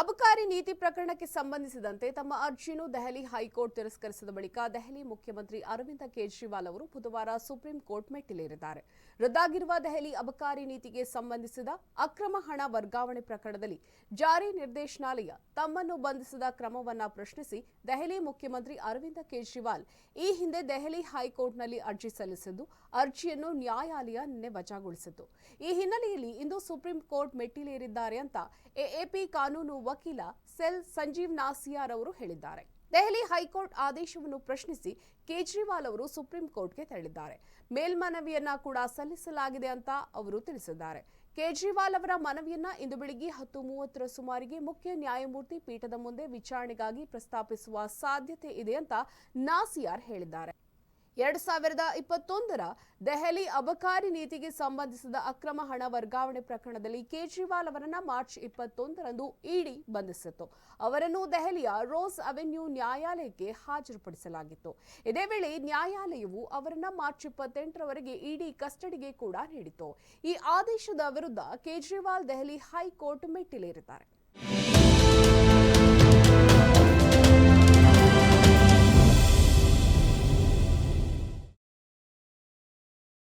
ಅಬಕಾರಿ ನೀತಿ ಪ್ರಕರಣಕ್ಕೆ ಸಂಬಂಧಿಸಿದಂತೆ ತಮ್ಮ ಅರ್ಜಿಯನ್ನು ದೆಹಲಿ ಹೈಕೋರ್ಟ್ ತಿರಸ್ಕರಿಸಿದ ಬಳಿಕ ದೆಹಲಿ ಮುಖ್ಯಮಂತ್ರಿ ಅರವಿಂದ ಕೇಜ್ರಿವಾಲ್ ಅವರು ಬುಧವಾರ ಸುಪ್ರೀಂ ಕೋರ್ಟ್ ಮೆಟ್ಟಿಲೇರಿದ್ದಾರೆ. ರದ್ದಾಗಿರುವ ದೆಹಲಿ ಅಬಕಾರಿ ನೀತಿಗೆ ಸಂಬಂಧಿಸಿದ ಅಕ್ರಮ ಹಣ ವರ್ಗಾವಣೆ ಪ್ರಕರಣದಲ್ಲಿ ಜಾರಿ ನಿರ್ದೇಶನಾಲಯ ತಮ್ಮನ್ನು ಬಂಧಿಸಿದ ಕ್ರಮವನ್ನ ಪ್ರಶ್ನಿಸಿ ದೆಹಲಿ ಮುಖ್ಯಮಂತ್ರಿ ಅರವಿಂದ ಕೇಜ್ರಿವಾಲ್ ಈ ಹಿಂದೆ ದೆಹಲಿ ಹೈಕೋರ್ಟ್ನಲ್ಲಿ ಅರ್ಜಿ ಸಲ್ಲಿಸಿದ್ದು, ಅರ್ಜಿಯನ್ನು ನ್ಯಾಯಾಲಯ ನಿನ್ನೆ ವಜಾಗೊಳಿಸಿತು ಈ ಹಿನ್ನೆಲೆಯಲ್ಲಿ ಇಂದು ಸುಪ್ರೀಂ ಕೋರ್ಟ್ ಮೆಟ್ಟಿಲೇರಿದ್ದಾರೆ ಅಂತ ಎಎಪಿ ಕಾನೂನು ವಕೀಲ ಸೆಲ್ ಸಂಜೀವ್ ನಾಸಿಯಾರ್ ಅವರು ಹೇಳಿದ್ದಾರೆ. ದೆಹಲಿ ಹೈಕೋರ್ಟ್ ಆದೇಶವನ್ನು ಪ್ರಶ್ನಿಸಿ ಕೇಜ್ರಿವಾಲ್ ಅವರು ಸುಪ್ರೀಂ ಕೋರ್ಟ್ಗೆ ತೆರಳಿದ್ದಾರೆ. ಮೇಲ್ಮನವಿಯನ್ನ ಕೂಡ ಸಲ್ಲಿಸಲಾಗಿದೆ ಅಂತ ಅವರು ತಿಳಿಸಿದ್ದಾರೆ. ಕೇಜ್ರಿವಾಲ್ ಅವರ ಮನವಿಯನ್ನ ಇಂದು ಬೆಳಿಗ್ಗೆ ಹತ್ತು ಮೂವತ್ತರ ಸುಮಾರಿಗೆ ಮುಖ್ಯ ನ್ಯಾಯಮೂರ್ತಿ ಪೀಠದ ಮುಂದೆ ವಿಚಾರಣೆಗಾಗಿ ಪ್ರಸ್ತಾಪಿಸುವ ಸಾಧ್ಯತೆ ಇದೆ ಅಂತ ನಾಸಿಯಾರ್ ಹೇಳಿದ್ದಾರೆ. ಎರಡ್ ಸಾವಿರದ ಇಪ್ಪತ್ತೊಂದರ ದೆಹಲಿ ಅಬಕಾರಿ ನೀತಿಗೆ ಸಂಬಂಧಿಸಿದ ಅಕ್ರಮ ಹಣ ವರ್ಗಾವಣೆ ಪ್ರಕರಣದಲ್ಲಿ ಕೇಜ್ರಿವಾಲ್ ಅವರನ್ನು ಮಾರ್ಚ್ ಇಪ್ಪತ್ತೊಂದರಂದು ಇಡಿ ಬಂಧಿಸಿತ್ತು. ಅವರನ್ನು ದೆಹಲಿಯ ರೋಸ್ ಅವೆನ್ಯೂ ನ್ಯಾಯಾಲಯಕ್ಕೆ ಹಾಜರುಪಡಿಸಲಾಗಿತ್ತು. ಇದೇ ವೇಳೆ ನ್ಯಾಯಾಲಯವು ಅವರನ್ನು ಮಾರ್ಚ್ ಇಪ್ಪತ್ತೆಂಟರವರೆಗೆ ಇಡಿ ಕಸ್ಟಡಿಗೆ ಕೂಡ ನೀಡಿತು ಈ ಆದೇಶದ ವಿರುದ್ಧ ಕೇಜ್ರಿವಾಲ್ ದೆಹಲಿ ಹೈಕೋರ್ಟ್ ಮೆಟ್ಟಿಲೇರಿದ್ದಾರೆ.